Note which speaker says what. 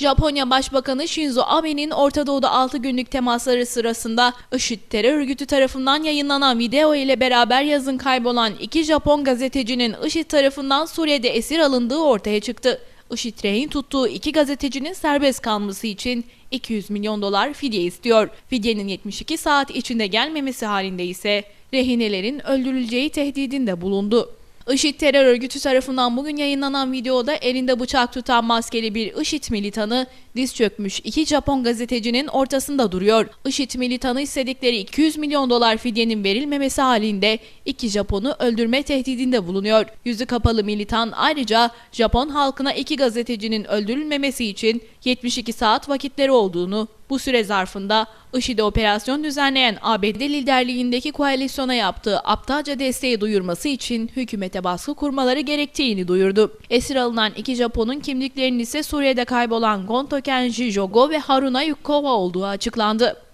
Speaker 1: Japonya Başbakanı Shinzo Abe'nin Orta Doğu'da 6 günlük temasları sırasında IŞİD terör örgütü tarafından yayınlanan video ile beraber yazın kaybolan iki Japon gazetecinin IŞİD tarafından Suriye'de esir alındığı ortaya çıktı. IŞİD rehin tuttuğu iki gazetecinin serbest kalması için 200 milyon dolar fidye istiyor. Fidyenin 72 saat içinde gelmemesi halinde ise rehinelerin öldürüleceği tehdidinde bulundu. IŞİD terör örgütü tarafından bugün yayınlanan videoda elinde bıçak tutan maskeli bir IŞİD militanı diz çökmüş iki Japon gazetecinin ortasında duruyor. IŞİD militanı istedikleri 200 milyon dolar fidyenin verilmemesi halinde iki Japon'u öldürme tehdidinde bulunuyor. Yüzü kapalı militan ayrıca Japon halkına iki gazetecinin öldürülmemesi için 72 saat vakitleri olduğunu, bu süre zarfında IŞİD'e operasyon düzenleyen ABD liderliğindeki koalisyona yaptığı aptalca desteği duyurması için hükümete baskı kurmaları gerektiğini duyurdu. Esir alınan iki Japon'un kimliklerinin ise Suriye'de kaybolan Gonto Kenji Jogo ve Haruna Yukova olduğu açıklandı.